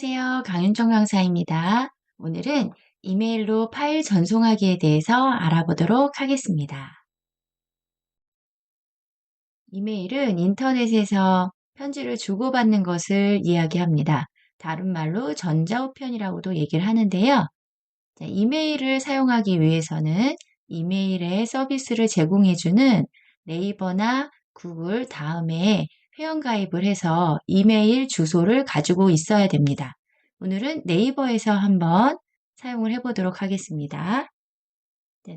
안녕하세요. 강윤정 강사입니다. 오늘은 이메일로 파일 전송하기에 대해서 알아보도록 하겠습니다. 이메일은 인터넷에서 편지를 주고받는 것을 이야기합니다. 다른 말로 전자우편이라고도 얘기를 하는데요. 이메일을 사용하기 위해서는 이메일의 서비스를 제공해주는 네이버나 구글 다음에 회원가입을 해서 이메일 주소를 가지고 있어야 됩니다. 오늘은 네이버에서 한번 사용을 해보도록 하겠습니다.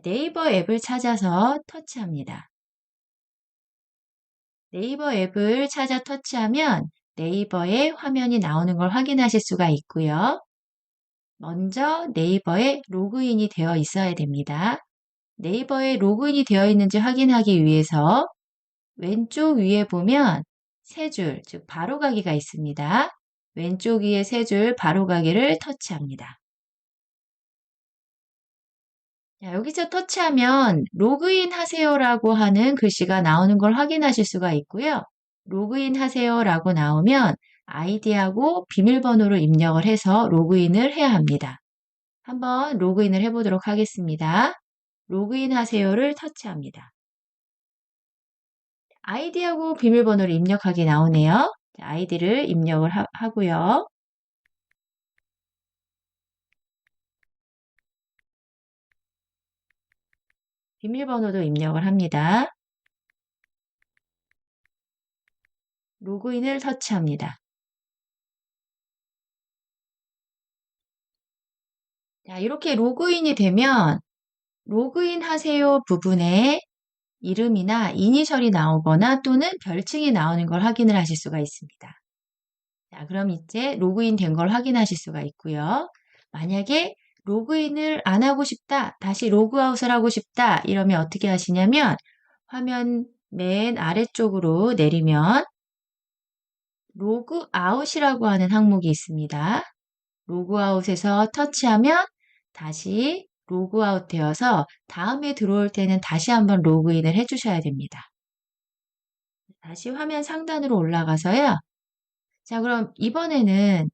네이버 앱을 찾아서 터치합니다. 네이버 앱을 찾아 터치하면 네이버의 화면이 나오는 걸 확인하실 수가 있고요. 먼저 네이버에 로그인이 되어 있어야 됩니다. 네이버에 로그인이 되어 있는지 확인하기 위해서 왼쪽 위에 보면 세 줄, 즉 바로가기가 있습니다. 왼쪽 위에 세 줄 바로가기를 터치합니다. 자, 여기서 터치하면 로그인 하세요라고 하는 글씨가 나오는 걸 확인하실 수가 있고요. 로그인 하세요라고 나오면 아이디하고 비밀번호를 입력을 해서 로그인을 해야 합니다. 한번 로그인을 해보도록 하겠습니다. 로그인 하세요를 터치합니다. 아이디하고 비밀번호를 입력하게 나오네요. 아이디를 입력을 하, 고요 비밀번호도 입력을 합니다. 로그인을 터치합니다. 자, 이렇게 로그인이 되면 로그인 하세요 부분에 이름이나 이니셜이 나오거나 또는 별칭이 나오는 걸 확인을 하실 수가 있습니다. 자, 그럼 이제 로그인 된 걸 확인하실 수가 있고요. 만약에 로그인을 안 하고 싶다, 다시 로그아웃을 하고 싶다, 이러면 어떻게 하시냐면 화면 맨 아래쪽으로 내리면 로그아웃이라고 하는 항목이 있습니다. 로그아웃에서 터치하면 다시 로그아웃 되어서 다음에 들어올 때는 다시 한번 로그인을 해주셔야 됩니다. 다시 화면 상단으로 올라가서요. 자, 그럼 이번에는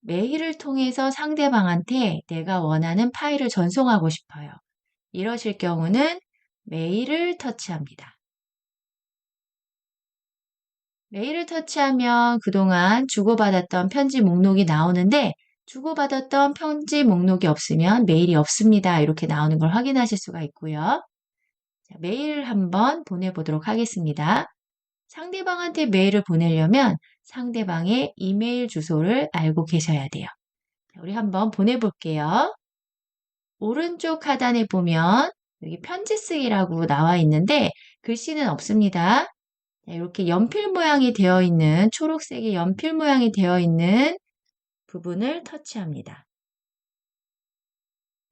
메일을 통해서 상대방한테 내가 원하는 파일을 전송하고 싶어요. 이러실 경우는 메일을 터치합니다. 메일을 터치하면 그동안 주고받았던 편지 목록이 나오는데 주고받았던 편지 목록이 없으면 메일이 없습니다. 이렇게 나오는 걸 확인하실 수가 있고요. 자, 메일을 한번 보내보도록 하겠습니다. 상대방한테 메일을 보내려면 상대방의 이메일 주소를 알고 계셔야 돼요. 자, 우리 한번 보내볼게요. 오른쪽 하단에 보면 여기 편지 쓰기라고 나와 있는데 글씨는 없습니다. 자, 이렇게 연필 모양이 되어 있는 초록색의 연필 모양이 되어 있는 부분을 터치합니다.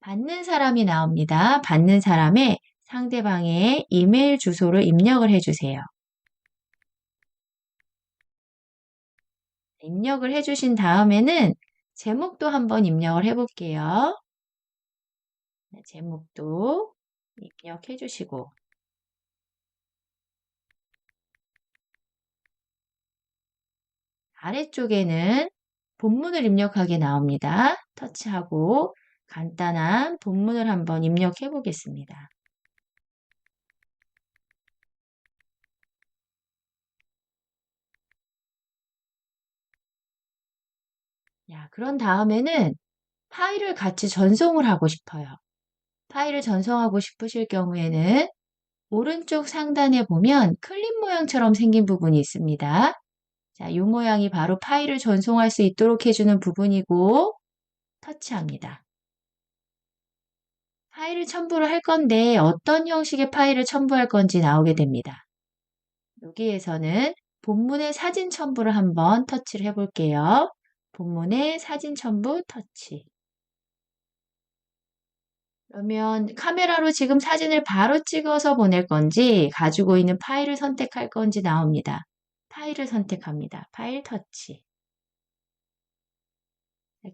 받는 사람이 나옵니다. 받는 사람의 상대방의 이메일 주소를 입력을 해주세요. 입력을 해주신 다음에는 제목도 한번 입력을 해볼게요. 네, 제목도 입력해 주시고 아래쪽에는 본문을 입력하게 나옵니다. 터치하고 간단한 본문을 한번 입력해 보겠습니다. 야, 그런 다음에는 파일을 같이 전송을 하고 싶어요. 파일을 전송하고 싶으실 경우에는 오른쪽 상단에 보면 클립 모양처럼 생긴 부분이 있습니다. 자, 이 모양이 바로 파일을 전송할 수 있도록 해주는 부분이고 터치합니다. 파일을 첨부를 할 건데 어떤 형식의 파일을 첨부할 건지 나오게 됩니다. 여기에서는 본문의 사진 첨부를 한번 터치를 해볼게요. 본문의 사진 첨부 터치. 그러면 카메라로 지금 사진을 바로 찍어서 보낼 건지 가지고 있는 파일을 선택할 건지 나옵니다. 파일을 선택합니다. 파일 터치.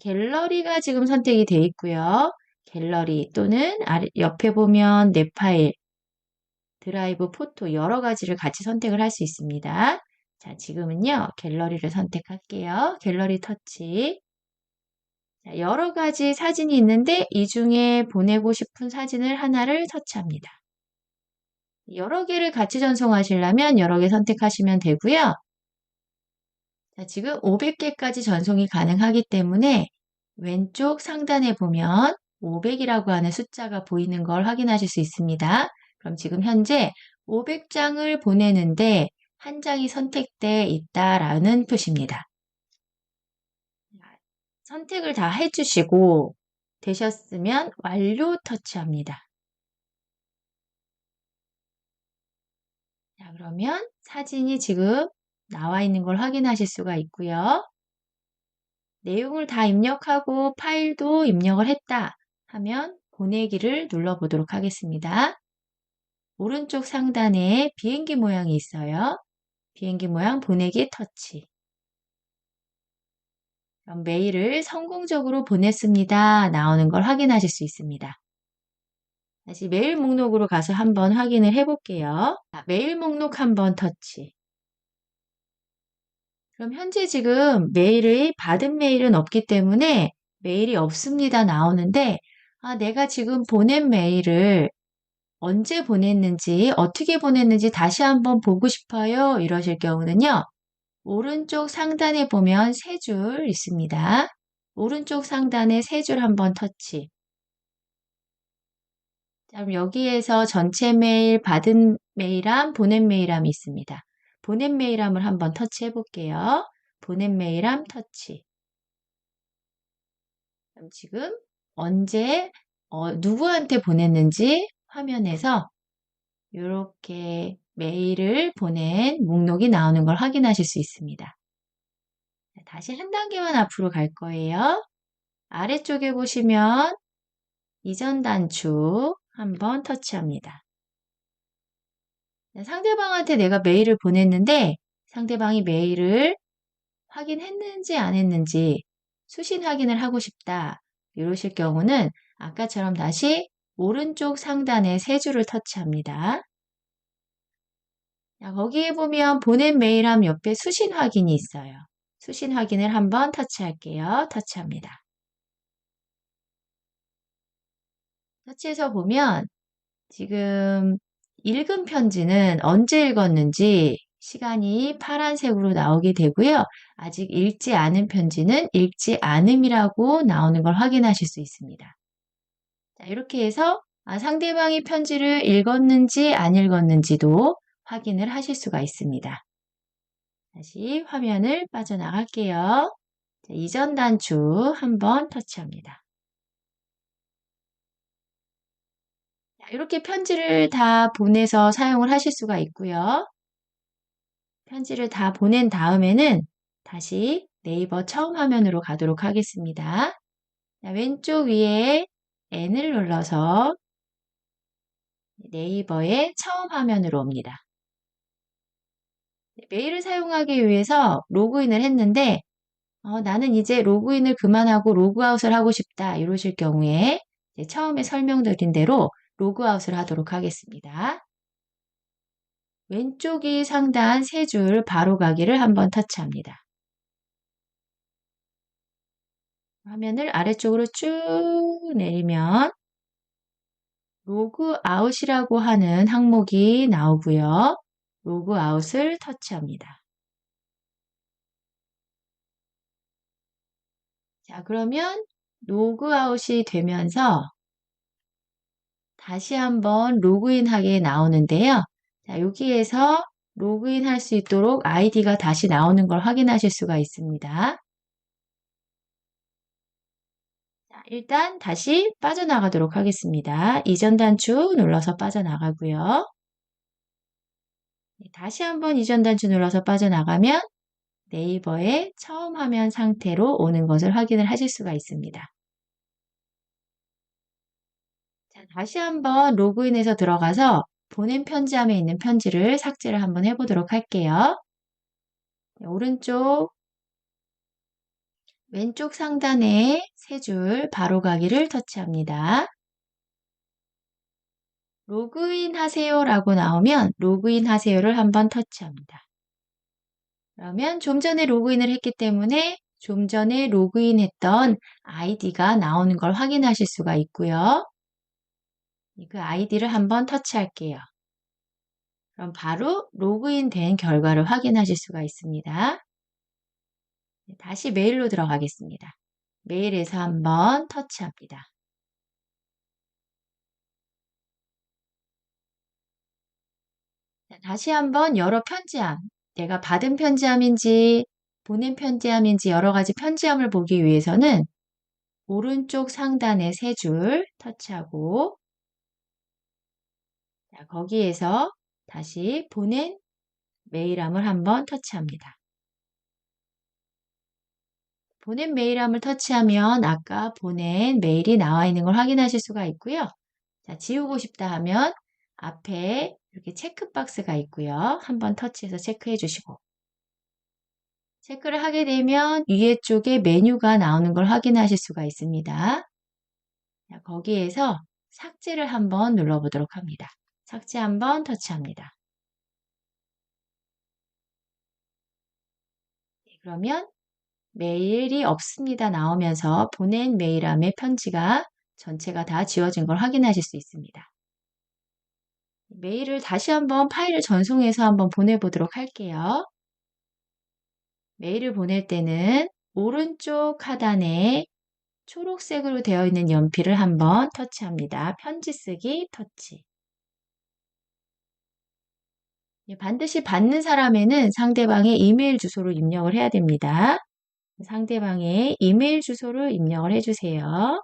갤러리가 지금 선택이 되어 있고요. 갤러리 또는 옆에 보면 내 파일, 드라이브, 포토 여러 가지를 같이 선택을 할 수 있습니다. 자, 지금은요. 갤러리를 선택할게요. 갤러리 터치. 자, 여러 가지 사진이 있는데 이 중에 보내고 싶은 사진을 하나를 터치합니다. 여러 개를 같이 전송하시려면 여러 개 선택하시면 되고요. 자, 지금 500개까지 전송이 가능하기 때문에 왼쪽 상단에 보면 500이라고 하는 숫자가 보이는 걸 확인하실 수 있습니다. 그럼 지금 현재 500장을 보내는데 한 장이 선택돼 있다라는 표시입니다. 선택을 다 해주시고 되셨으면 완료 터치합니다. 자, 그러면 사진이 지금 나와 있는 걸 확인하실 수가 있고요. 내용을 다 입력하고 파일도 입력을 했다 하면 보내기를 눌러보도록 하겠습니다. 오른쪽 상단에 비행기 모양이 있어요. 비행기 모양 보내기 터치. 그럼 메일을 성공적으로 보냈습니다. 나오는 걸 확인하실 수 있습니다. 다시 메일 목록으로 가서 한번 확인을 해볼게요. 메일 목록 한번 터치. 그럼 현재 지금 메일의 받은 메일은 없기 때문에 메일이 없습니다 나오는데 아, 내가 지금 보낸 메일을 언제 보냈는지 어떻게 보냈는지 다시 한번 보고 싶어요 이러실 경우는요 오른쪽 상단에 보면 세 줄 있습니다 오른쪽 상단에 세 줄 한번 터치 그럼 여기에서 전체 메일 받은 메일함 보낸 메일함이 있습니다 보낸 메일함을 한번 터치해 볼게요. 보낸 메일함 터치. 그럼 지금 언제 어, 누구한테 보냈는지 화면에서 이렇게 메일을 보낸 목록이 나오는 걸 확인하실 수 있습니다. 다시 한 단계만 앞으로 갈 거예요. 아래쪽에 보시면 이전 단축 한번 터치합니다. 네, 상대방한테 내가 메일을 보냈는데 상대방이 메일을 확인했는지 안 했는지 수신 확인을 하고 싶다. 이러실 경우는 아까처럼 다시 오른쪽 상단에 세 줄을 터치합니다. 자, 거기에 보면 보낸 메일함 옆에 수신 확인이 있어요. 수신 확인을 한번 터치할게요. 터치합니다. 터치해서 보면 지금 읽은 편지는 언제 읽었는지 시간이 파란색으로 나오게 되고요. 아직 읽지 않은 편지는 읽지 않음이라고 나오는 걸 확인하실 수 있습니다. 자, 이렇게 해서 아, 상대방이 편지를 읽었는지 안 읽었는지도 확인을 하실 수가 있습니다. 다시 화면을 빠져나갈게요. 자, 이전 단추 한번 터치합니다. 이렇게 편지를 다 보내서 사용을 하실 수가 있고요. 편지를 다 보낸 다음에는 다시 네이버 처음 화면으로 가도록 하겠습니다. 왼쪽 위에 N을 눌러서 네이버의 처음 화면으로 옵니다. 메일을 사용하기 위해서 로그인을 했는데 어, 나는 이제 로그인을 그만하고 로그아웃을 하고 싶다 이러실 경우에 처음에 설명드린 대로 로그아웃을 하도록 하겠습니다. 왼쪽이 상단 세 줄 바로 가기를 한번 터치합니다. 화면을 아래쪽으로 쭉 내리면 로그아웃이라고 하는 항목이 나오고요. 로그아웃을 터치합니다. 자, 그러면 로그아웃이 되면서 다시 한번 로그인하게 나오는데요. 자, 여기에서 로그인 할 수 있도록 아이디가 다시 나오는 걸 확인하실 수가 있습니다. 자, 일단 다시 빠져나가도록 하겠습니다. 이전 단추 눌러서 빠져나가고요. 네, 다시 한번 이전 단추 눌러서 빠져나가면 네이버의 처음 화면 상태로 오는 것을 확인을 하실 수가 있습니다. 다시 한번 로그인해서 들어가서 보낸 편지함에 있는 편지를 삭제를 한번 해보도록 할게요. 네, 오른쪽 왼쪽 상단에 세 줄 바로 가기를 터치합니다. 로그인 하세요 라고 나오면 로그인 하세요를 한번 터치합니다. 그러면 좀 전에 로그인을 했기 때문에 좀 전에 로그인했던 아이디가 나오는 걸 확인하실 수가 있고요. 그 아이디를 한번 터치할게요. 그럼 바로 로그인 된 결과를 확인하실 수가 있습니다. 네, 다시 메일로 들어가겠습니다. 메일에서 한번 터치합니다. 다시 한번 여러 편지함, 내가 받은 편지함인지 보낸 편지함인지 여러 가지 편지함을 보기 위해서는 오른쪽 상단의 세 줄 터치하고 자, 거기에서 다시 보낸 메일함을 한번 터치합니다. 보낸 메일함을 터치하면 아까 보낸 메일이 나와 있는 걸 확인하실 수가 있고요. 자, 지우고 싶다 하면 앞에 이렇게 체크박스가 있고요. 한번 터치해서 체크해 주시고 체크를 하게 되면 위에 쪽에 메뉴가 나오는 걸 확인하실 수가 있습니다. 자, 거기에서 삭제를 한번 눌러보도록 합니다. 삭제 한번 터치합니다. 네, 그러면 메일이 없습니다 나오면서 보낸 메일함의 편지가 전체가 다 지워진 걸 확인하실 수 있습니다. 메일을 다시 한번 파일을 전송해서 한번 보내보도록 할게요. 메일을 보낼 때는 오른쪽 하단에 초록색으로 되어 있는 연필을 한번 터치합니다. 편지 쓰기 터치. 반드시 받는 사람에는 상대방의 이메일 주소를 입력을 해야 됩니다. 상대방의 이메일 주소를 입력을 해주세요.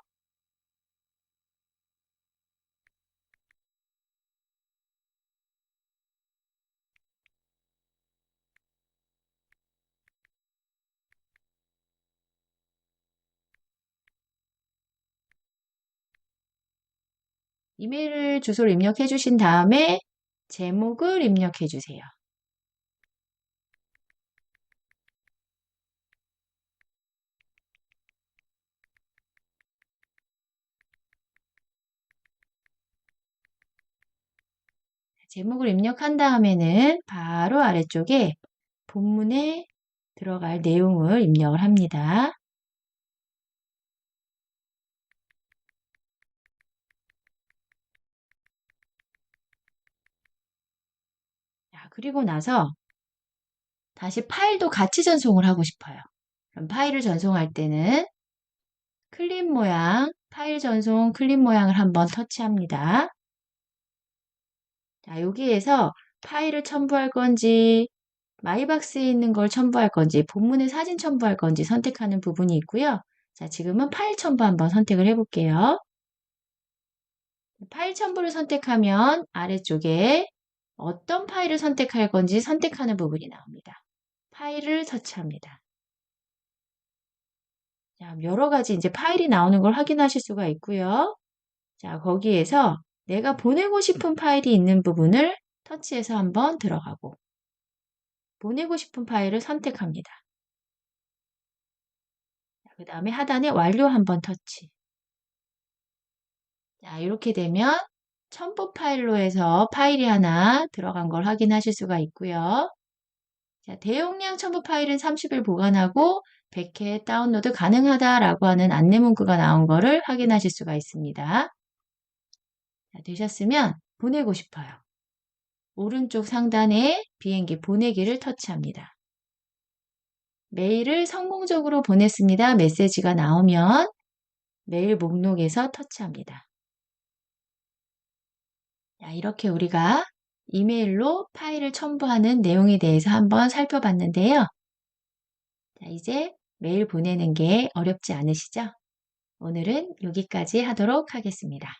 이메일 주소를 입력해 주신 다음에 제목을 입력해 주세요. 제목을 입력한 다음에는 바로 아래쪽에 본문에 들어갈 내용을 입력을 합니다. 그리고 나서 다시 파일도 같이 전송을 하고 싶어요. 그럼 파일을 전송할 때는 클립 모양, 파일 전송 클립 모양을 한번 터치합니다. 자, 여기에서 파일을 첨부할 건지, 마이박스에 있는 걸 첨부할 건지, 본문에 사진 첨부할 건지 선택하는 부분이 있고요. 자, 지금은 파일 첨부 한번 선택을 해볼게요. 파일 첨부를 선택하면 아래쪽에 어떤 파일을 선택할 건지 선택하는 부분이 나옵니다. 파일을 터치합니다. 자, 여러 가지 이제 파일이 나오는 걸 확인하실 수가 있고요. 자, 거기에서 내가 보내고 싶은 파일이 있는 부분을 터치해서 한번 들어가고 보내고 싶은 파일을 선택합니다. 그 다음에 하단에 완료 한번 터치. 자, 이렇게 되면 첨부 파일로 해서 파일이 하나 들어간 걸 확인하실 수가 있고요. 자, 대용량 첨부 파일은 30일 보관하고 100회 다운로드 가능하다라고 하는 안내 문구가 나온 거를 확인하실 수가 있습니다. 자, 되셨으면 보내고 싶어요. 오른쪽 상단에 비행기 보내기를 터치합니다. 메일을 성공적으로 보냈습니다. 메시지가 나오면 메일 목록에서 터치합니다. 자, 이렇게 우리가 이메일로 파일을 첨부하는 내용에 대해서 한번 살펴봤는데요. 자, 이제 메일 보내는 게 어렵지 않으시죠? 오늘은 여기까지 하도록 하겠습니다.